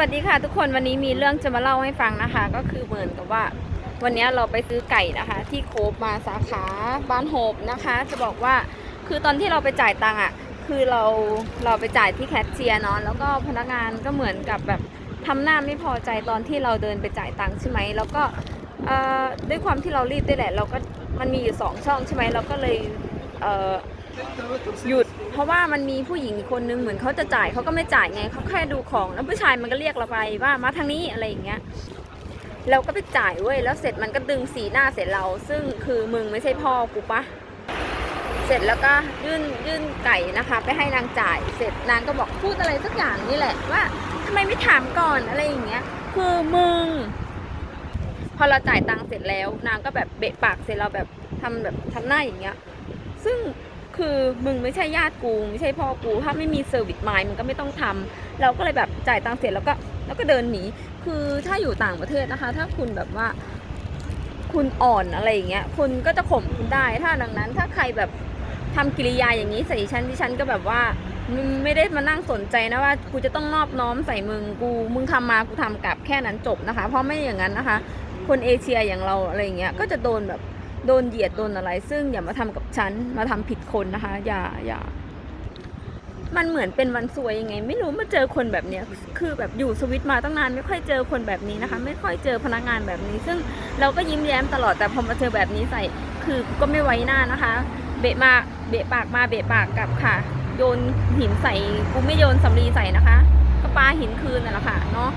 วัสดีค่ะทุกคนวันนี้มีเรื่องจะมาเล่าให้ฟังนะคะ ก็คือเหมือนกับว่า วันนี้เราไปซื้อไก่นะคะ ที่โคบมาสาขาบ้านโฮบนะคะ จะบอกว่าคือตอนที่เราไปจ่ายตังค์อะคือเราเราไปจ่ายที่แคชเชียร์เนาะแล้วก็พนักงานก็เหมือนกับแบบทำหน้าไม่พอใจตอนที่เราเดินไปจ่ายตังค์ใช่ไหมแล้วก็เอ่อด้วยความที่เรารีบด้วยแหละ เราก็มันมีอยู่สองช่องใช่ไหมเราก็เลยเอ่อ หยุด เพราะว่ามันมีผู้หญิงอีกคนนึงเหมือนเขาจะจ่ายเขาก็ไม่จ่ายไงเขาแค่ดูของแล้วผู้ชายมันก็เรียกเราไปว่ามาทางนี้อะไรอย่างเงี้ยเราก็ไปจ่ายเว้ยแล้วเสร็จมันก็ดึงสีหน้าเสร็จเรา ซึ่งคือมึงไม่ใช่พ่อกูปะเสร็จแล้วก็ยื่นยื่นไก่นะคะ ไปให้นางจ่าย เสร็จนางก็บอกพูดอะไรสักอย่างนี่แหละว่าทำไมไม่ถามก่อนอะไรอย่างเงี้ย คือมึง พอเราจ่ายตังค์เสร็จแล้ว นางก็แบบเบะปากเสร็จเราแบบทำแบบทำหน้าอย่างเงี้ย ซึ่ง คือมึงไม่ใช่ญาติกูไม่ใช่พ่อกู ถ้าไม่มีเซอร์วิสไมายมึงก็ไม่ต้องทำเราก็เลยแบบจ่ายตังค์เสร็จแล้วก็แล้วก็เดินหนี คือถ้าอยู่ต่างประเทศนะคะ ถ้าคุณแบบว่า คุณอ่อนอะไรอย่างเงี้ยคุณก็จะข่มคุณได้ ถ้าดังนั้น ถ้าใครแบบทำกิริยาอย่างนี้ใส่ฉันที่ฉันก็แบบว่ามึงไม่ได้มานั่งสนใจนะว่ากูจะต้องนอบน้อมใส่มึงกูมึงทำมากูทำกลับแค่นั้นจบนะคะ เพราะไม่อย่างนั้นนะคะ คนเอเชียอย่างเราอะไรอย่างเงี้ยก็จะโดนแบบ โดนเหยียดโดนอะไร ซึ่งอย่ามาทำกับฉันมาทำผิดคนนะคะ อย่าอย่ามันเหมือนเป็นวันซวยยังไง ไม่รู้มาเจอคนแบบเนี้ยคือแบบอยู่สวิตมาตั้งนานไม่ค่อยเจอคนแบบนี้นะคะ ไม่ค่อยเจอพนักงานแบบนี้ ซึ่งเราก็ยิ้มแย้มตลอดแต่พอมาเจอแบบนี้ใส่คือก็ไม่ไว้หน้านะคะ เบะมาเบะปากมาเบะปากกลับค่ะ โยนหินใส่กูไม่โยนสำลีใส่นะคะ ก็ปาหินคืนน่ะแหละค่ะเนาะ